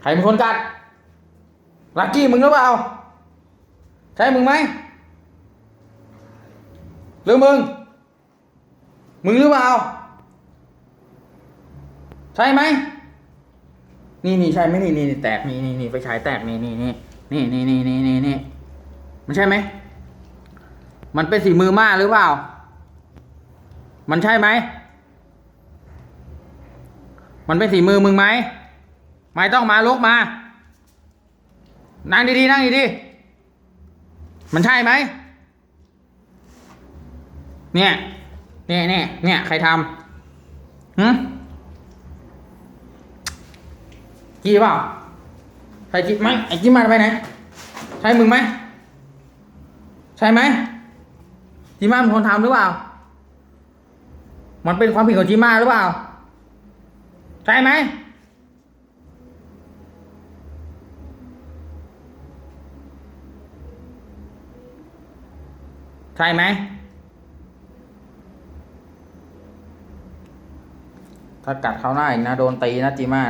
ใครเป็นคนกัดลักกี้มึงหรือเปล่า ใช่มึงไหมหรือมึง มึงหรือเปล่า ใช่ไหม นี่นี่ใช่ไหมนี่นี่แตกนี่นี่นี่ไฟฉายแตกนี่นี่นี่นี่นี่นี่นี่นี่นี่มันใช่ไหม มันเป็นสีมือมาหรือเปล่า มันใช่ไหม มันเป็นสีมือมึงไหม ไม่ต้องมาลุกมา นั่งดีๆนั่งดีๆมันใช่ไหม เนี่ยเนี่ยเนี่ยเนี่ยใครทำหืมกี้เปล่าใช่กี้ไหมไอ้กี้มาไปไหน ใช่มึงไหม ใช่ไหมจีม่าเป็นคนทำหรือเปล่า มันเป็นความผิดของจีม่าหรือเปล่า ใช่ไหม ใช่ไหมถ้ากัดเขาหน้าอีกนะ โดนตีนะจีม่านะ